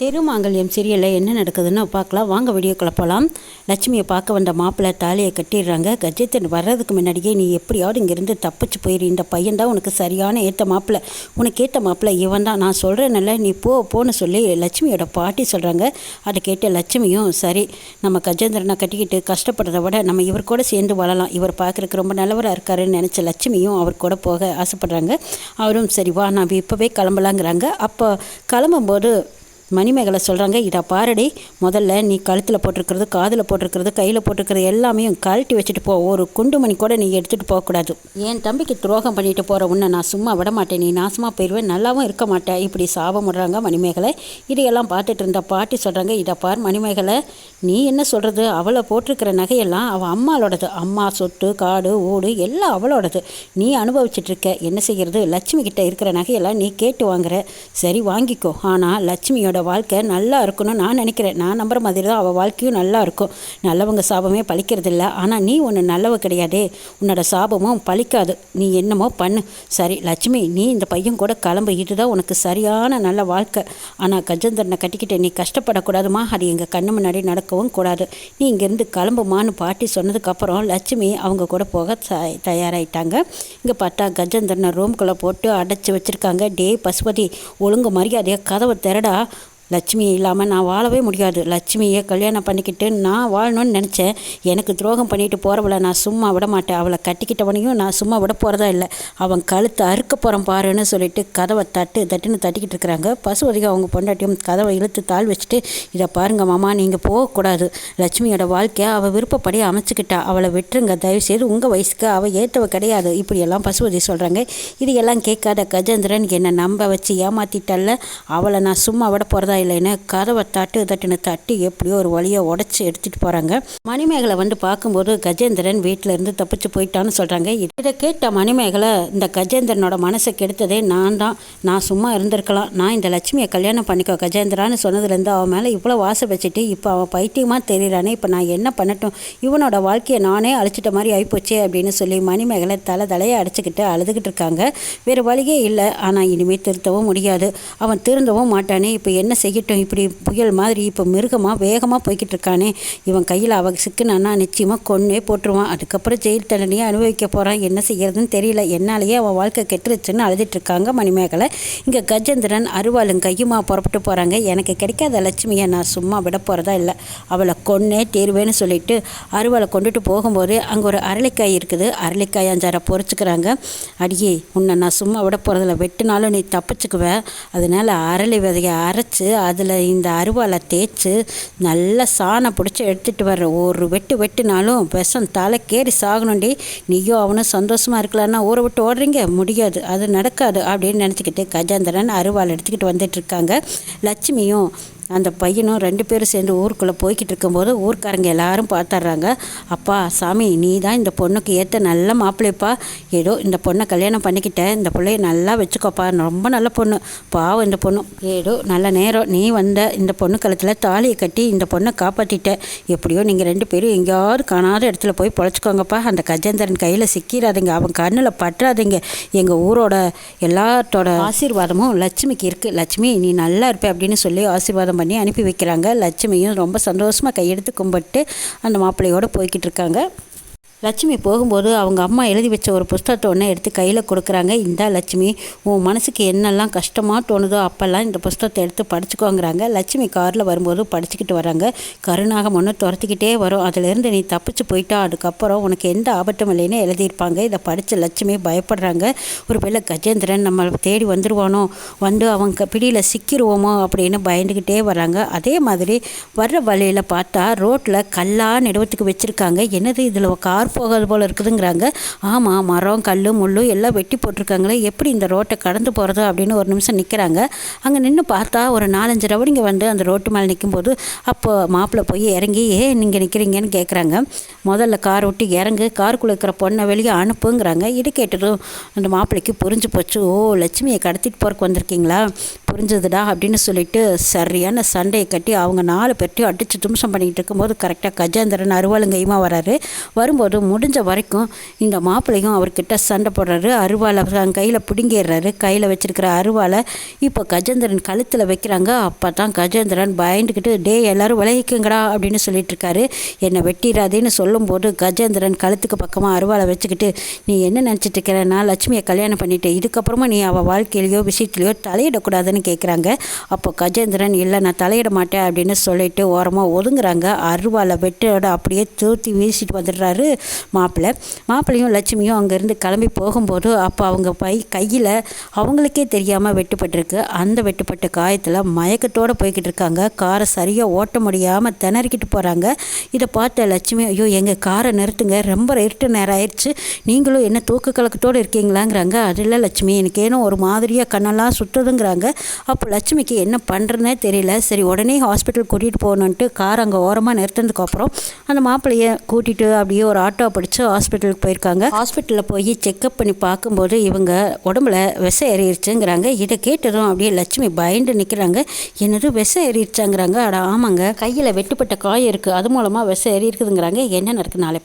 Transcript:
தெருமாங்கல்யம் சீரியலில் என்ன நடக்குதுன்னு பார்க்கலாம். வாங்க வீடியோக்குள்ளே போகலாம் லட்சுமியை பார்க்க வந்த மாப்பிள்ளை தாலியை கட்டிடுறாங்க. கஜேந்திரன் வர்றதுக்கு முன்னாடியே நீ எப்படியாவது இங்கேருந்து தப்பிச்சு போயிரு. இந்த பையன் தான் உனக்கு சரியான ஏற்ற மாப்பிள்ளை. உனக்கு ஏற்ற மாப்பிள்ளை இவன் தான் நான் சொல்கிறேன்ல நீ போ போன்னு சொல்லி லட்சுமியோட பாட்டி சொல்கிறாங்க அதை கேட்ட லட்சுமியும் சரி நம்ம கஜேந்திரனை கட்டிக்கிட்டு கஷ்டப்படுறத விட நம்ம இவர் கூட சேர்ந்து வாழலாம். இவர் பார்க்குறக்கு ரொம்ப நல்லவராக இருக்காருன்னு நினச்ச லட்சுமியும் அவர் கூட போக ஆசைப்படுறாங்க. அவரும் சரி வா நான் இப்போவே கிளம்பலாங்கிறாங்க. அப்போ கிளம்பும்போது மணிமேகலை சொல்கிறாங்க இதை பாரடி முதல்ல நீ கழுத்தில் போட்டிருக்கிறது காதில் போட்டிருக்கிறது கையில் போட்டிருக்கிறது எல்லாமே கழட்டி வச்சுட்டு போ. ஒரு குண்டு மணி கூட நீ எடுத்துகிட்டு போகக்கூடாது. என் தம்பிக்கு துரோகம் பண்ணிட்டு போகிற உன்னை நான் சும்மா விட மாட்டேன் நீ நாசமாக போயிடுவேன் நல்லாவும் இருக்க மாட்டேன் இப்படி சாபம் விடுறாங்க மணிமேகலை. இதையெல்லாம் பார்த்துட்டு இருந்த பாட்டி சொல்கிறாங்க இதை பார் மணிமேகலை நீ என்ன சொல்கிறது அவளை போட்டிருக்கிற நகையெல்லாம் அவள் அம்மாளோடது. அம்மா சொத்து காடு ஓடு எல்லாம் அவளோடது. நீ அனுபவிச்சுட்டு இருக்க. என்ன செய்கிறது லட்சுமி கிட்ட இருக்கிற நகையெல்லாம் நீ கேட்டு வாங்குற. சரி வாங்கிக்கோ. ஆனால் லட்சுமியோட வாழ்க்கை நல்லா இருக்கணும்னு நான் நினைக்கிறேன். நான் நம்புற மாதிரி தான் அவள் வாழ்க்கையும் நல்லா இருக்கும். நல்லவங்க சாபமே பழிக்கிறதில்ல. ஆனால் நீ ஒன்று நல்லவ கிடையாதே. உன்னோட சாபமும் பழிக்காது. நீ என்னமோ பண்ணு. சரி லட்சுமி நீ இந்த பையன் கூட கிளம்பு இதுதான் உனக்கு சரியான நல்ல வாழ்க்கை. ஆனால் கஜேந்திரனை கட்டிக்கிட்டு நீ கஷ்டப்படக்கூடாதுமா? அது எங்கள் கண்ணு முன்னாடி நடக்கவும் கூடாது. நீ இங்கேருந்து கிளம்புமான்னு பாட்டி சொன்னதுக்கப்புறம் லட்சுமி அவங்க கூட போக தயாராகிட்டாங்க இங்கே பார்த்தா கஜேந்திரனை ரூம்குள்ளே போட்டு அடைச்சி வச்சுருக்காங்க. டே பசுபதி ஒழுங்கு மரியாதையாக கதவை திறடா. லட்சுமி இல்லாமல் நான் வாழவே முடியாது. லட்சுமியை கல்யாணம் பண்ணிக்கிட்டு நான் வாழணும்னு நினச்சேன். எனக்கு துரோகம் பண்ணிட்டு போகிறவளை நான் சும்மா விட மாட்டேன். அவளை கட்டிக்கிட்டவனையும் நான் சும்மா விட போகிறதா இல்லை. அவன் கழுத்தை அறுக்க போகிறோம் பாருன்னு சொல்லிட்டு கதவை தட்டு தட்டுன்னு தட்டிக்கிட்டு இருக்கிறாங்க. பசுவதிக அவங்க பொண்டாட்டியும் கதவை இழுத்து தாழ் வச்சுட்டு இதை பாருங்க மாமா நீங்கள் போகக்கூடாது. லட்சுமியோட வாழ்க்கையை அவள் விருப்பப்படி அமைச்சுக்கிட்டா. அவளை விட்டுருங்க. தயவுசெய்து உங்கள் வயசுக்கு அவள் ஏற்றவ கிடையாது. இப்படியெல்லாம் பசுவதி சொல்கிறாங்க இது எல்லாம் கேட்காத கஜேந்திரன் என்னை நம்ப வச்சு ஏமாத்திட்டல்ல. அவளை நான் சும்மா விட போகிறதா இல்லைன்னு கதவை தட்டு தட்டுன்னு தட்டி எப்படியோ ஒரு வழியை உடச்சி எடுத்துகிட்டு போகிறாங்க மணிமேகலை வந்து பார்க்கும்போது கஜேந்திரன் வீட்டில் இருந்து தப்பிச்சு போயிட்டான்னு சொல்கிறாங்க இதை கேட்ட மணிமேகலை இந்த கஜேந்திரனோட மனசை கெடுத்ததே நான் தான். நான் சும்மா இருந்திருக்கலாம். நான் இந்த லட்சுமியை கல்யாணம் பண்ணிக்கோ கஜேந்திரான்னு சொன்னதுலேருந்து அவன் மேலே இவ்வளோ வாசை வச்சுட்டு இப்போ அவன் பைத்தியமாக தெரியிறானே. இப்போ நான் என்ன பண்ணட்டும்? இவனோட வாழ்க்கையை நானே அழிச்சிட்ட மாதிரி ஆகிப்போச்சே அப்படின்னு சொல்லி மணிமேகலை தலை தலையை அடிச்சுக்கிட்டு அழுதுகிட்டு இருக்காங்க. வேறு வழியே இல்லை. ஆனால் இனிமேல் திருத்தவும் முடியாது. அவன் திருந்தவும் மாட்டானே. இப்போ என்ன செய்யட்டும். இப்படி புயல் மாதிரி இப்போ மிருகமாக வேகமாக போய்கிட்டு இருக்கானே. இவன் கையில் அவ சிக்குனானா நிச்சயமாக கொன்னே போட்டுருவான். அதுக்கப்புறம் ஜெயில் தண்டனையை அனுபவிக்க போகிறான் என்ன செய்யறதுன்னு தெரியல. என்னாலேயே அவன் வாழ்க்கை கெட்டுருச்சுன்னு அழுதுட்டுருக்காங்க மணிமேகலை. இங்கே கஜேந்திரன் அருவாளும் கையுமா புறப்பட்டு போகிறாங்க எனக்கு கிடைக்காத லட்சுமியை நான் சும்மா விட போகிறதா இல்லை. அவளை கொன்னே தேர்வேன்னு சொல்லிட்டு அருவாளை கொண்டுட்டு போகும்போது அங்கே ஒரு அரளிக்காய் இருக்குது. அரளிக்காய் அஞ்சாரை பொறிச்சுக்கிறாங்க. அடியே உன்னை நான் சும்மா விட போகிறதில்ல வெட்டினாலும் நீ தப்பிச்சுக்குவேன் அதனால் அரளி விதையை அரைச்சி அதில் இந்த அருவாலை தேய்ச்சி நல்லா சாணம் பிடிச்சி எடுத்துகிட்டு வர்ற. ஒரு வெட்டு வெட்டினாலும் விஷம் தலைக்கேறி சாகணுண்டி நீயும் அவனும் சந்தோஷமாக இருக்கலான்னா ஊரை விட்டு ஓடுறீங்க? முடியாது. அது நடக்காது அப்படின்னு நினச்சிக்கிட்டு கஜேந்திரன் அருவாள் எடுத்துக்கிட்டு வந்துட்டுருக்காங்க லட்சுமியும் அந்த பையனும் ரெண்டு பேரும் சேர்ந்து ஊருக்குள்ளே போய்கிட்டு இருக்கும்போது ஊர்க்காரங்க எல்லாரும் பார்த்துட்றாங்க அப்பா சாமி நீ தான் இந்த பொண்ணுக்கு ஏற்ற நல்ல மாப்பிள்ளைப்பா. ஏதோ இந்த பொண்ணை கல்யாணம் பண்ணிக்கிட்டேன் இந்த பிள்ளைய நல்லா வச்சுக்கோப்பா. ரொம்ப நல்ல பொண்ணு. பாவம் இந்த பொண்ணு. ஏதோ நல்ல நேரம். நீ வந்த இந்த பொண்ணு கழுத்தில் தாலியை கட்டி இந்த பொண்ணை காப்பாற்றிட்ட எப்படியோ நீங்கள் ரெண்டு பேரும் எங்கேயாவது காணாத இடத்துல போய் பொழைச்சிக்கோங்கப்பா. அந்த கஜேந்திரன் கையில் சிக்கிறாதீங்க. அவன் கண்ணில் பற்றாதீங்க. எங்கள் ஊரோட எல்லாத்தோட ஆசீர்வாதமும் லட்சுமிக்கு இருக்குது லட்சுமி நீ நல்லா இருப்ப அப்படின்னு சொல்லி ஆசீர்வாதம் பண்ணி அனுப்பி வைக்கிறாங்க. லட்சுமியும் ரொம்ப சந்தோஷமாக கையெடுத்து கும்பிட்டு அந்த மாப்பிள்ளையோடு போய்கிட்டு இருக்காங்க. லட்சுமி போகும்போது அவங்க அம்மா எழுதி வச்ச ஒரு புஸ்தகத்தை ஒன்று எடுத்து கையில் கொடுக்குறாங்க. இந்த லட்சுமி உன் மனசுக்கு என்னெல்லாம் கஷ்டமாக தோணுதோ அப்போல்லாம் இந்த புஸ்தகத்தை எடுத்து படிச்சுக்கோங்கிறாங்க. லட்சுமி காரில் வரும்போது படிச்சுக்கிட்டு வராங்க. கருணாகம் ஒன்று துரத்திக்கிட்டே வரும். அதிலேருந்து நீ தப்பிச்சு போயிட்டா அதுக்கப்புறம் உனக்கு எந்த ஆபத்தும் இல்லைன்னு எழுதியிருப்பாங்க. இதை படித்த லட்சுமி பயப்படுறாங்க. ஒரு வேளை கஜேந்திரன் நம்ம தேடி வந்துடுவானோ வந்து அவங்க பிடியில் சிக்கிடுவோமோ அப்படின்னு பயந்துக்கிட்டே வராங்க. அதே மாதிரி வர்ற வழியில் பார்த்தா ரோட்டில் கல்லா நெடுவத்துக்கு வச்சுருக்காங்க. என்னது? இதில் கார் போகாது போல் இருக்குதுங்கிறாங்க. ஆமாம் மரம் கல் முள் எல்லாம் வெட்டி போட்டிருக்காங்களே எப்படி இந்த ரோட்டை கடந்து போகிறது அப்படின்னு ஒரு நிமிஷம் நிற்கிறாங்க அங்கே நின்று பார்த்தா ஒரு நாலஞ்சு ரவடிங்க வந்து அந்த ரோட்டு மேலே நிற்கும்போது அப்போ மாப்பிள்ளை போய் இறங்கி ஏ நீங்கள் நிற்கிறீங்கன்னு கேட்குறாங்க முதல்ல கார் விட்டு இறங்கு காருக்குள்ளே இருக்கிற பொண்ணை வெளியே அனுப்புங்கிறாங்க. இது கேட்டதும் அந்த மாப்பிள்ளைக்கு புரிஞ்சு போச்சு. ஓ லட்சுமியை கடத்திட்டு போகிறக்கு வந்திருக்கீங்களா? புரிஞ்சதுடா அப்படின்னு சொல்லிட்டு சரியான சண்டையை கட்டி அவங்க நாலு பேர்ட்டையும் அடித்து தும்சம் பண்ணிகிட்டு இருக்கும்போது கரெக்டாக கஜேந்திரன் அருவாளுங்கையுமா வராரு. வரும்போது முடிஞ்ச வரைக்கும் இந்த மாப்பிள்ளையும் அவர்கிட்ட சண்டை போடுறாரு. அருவாளை கையில் பிடுங்கிடுறாரு. கையில் வச்சுருக்கிற அருவாளை இப்போ கஜேந்திரன் கழுத்தில் வைக்கிறாங்க. அப்போ தான் கஜேந்திரன் பயந்துக்கிட்டு டே எல்லோரும் விளைவிக்குங்கடா அப்படின்னு சொல்லிட்டு இருக்காரு. என்னை வெட்டிடாதேன்னு சொல்லும்போது கஜேந்திரன் கழுத்துக்கு பக்கமாக அருவாளை வச்சுக்கிட்டு நீ என்ன நினச்சிட்டு இருக்கிற? நான் லட்சுமியை கல்யாணம் பண்ணிட்டேன். இதுக்கப்புறமா நீ அவள் வாழ்க்கையிலையோ விஷயத்துலையோ தலையிடக்கூடாதுன்னு கேட்குறாங்க அப்போ கஜேந்திரன் இல்லை நான் தலையிட மாட்டேன் அப்படின்னு சொல்லிட்டு ஓரமாக ஒதுங்குறாங்க. அருவாளை வெட்டோட அப்படியே தூத்தி வீசிட்டு வந்துடுறாரு. மாப்பிள்ளை மாப்பிள்ளையும் லட்சுமியும் அங்கேருந்து கிளம்பி போகும்போது அப்போ அவங்க பை கையில் அவங்களுக்கே தெரியாமல் வெட்டுப்பட்டிருக்கு. அந்த வெட்டுப்பட்ட காயத்தில் மயக்கத்தோடு போய்கிட்டு இருக்காங்க. காரை சரியாக ஓட்ட முடியாமல் திணறிக்கிட்டு போகிறாங்க இதை பார்த்த லட்சுமி ஐயோ எங்கள் காரை நிறுத்துங்க. ரொம்ப இருட்டு நேரம் ஆயிடுச்சு. நீங்களும் என்ன தூக்க கலக்கத்தோடு இருக்கீங்களாங்கிறாங்க. அது இல்லை லட்சுமி எனக்கு ஏனோ ஒரு மாதிரியாக கண்ணெல்லாம் சுற்றுதுங்கிறாங்க அப்போ லட்சுமிக்கு என்ன பண்ணுறதுனே தெரியல. சரி உடனே ஹாஸ்பிட்டல் கூட்டிகிட்டு போகணுன்ட்டு கார் அங்கே ஓரமாக நிறுத்தினதுக்கப்புறம் அந்த மாப்பிள்ளையை கூட்டிகிட்டு அப்படியே ஒரு ஆட்டோ பிடிச்சி ஹாஸ்பிட்டலுக்கு போயிருக்காங்க. ஹாஸ்பிட்டலில் போய் செக்கப் பண்ணி பார்க்கும்போது இவங்க உடம்புல விஷம் ஏறிடுச்சுங்கிறாங்க இதை கேட்டதும் அப்படியே லட்சுமி பயந்து நிற்கிறாங்க என்னது விஷம் ஏறிடுச்சாங்கிறாங்க அட ஆமாங்க. கையில் வெட்டுப்பட்ட காயம் இருக்குது அது மூலமாக விஷம் ஏறி இருக்குதுங்கிறாங்க என்ன நடக்குது நாளை?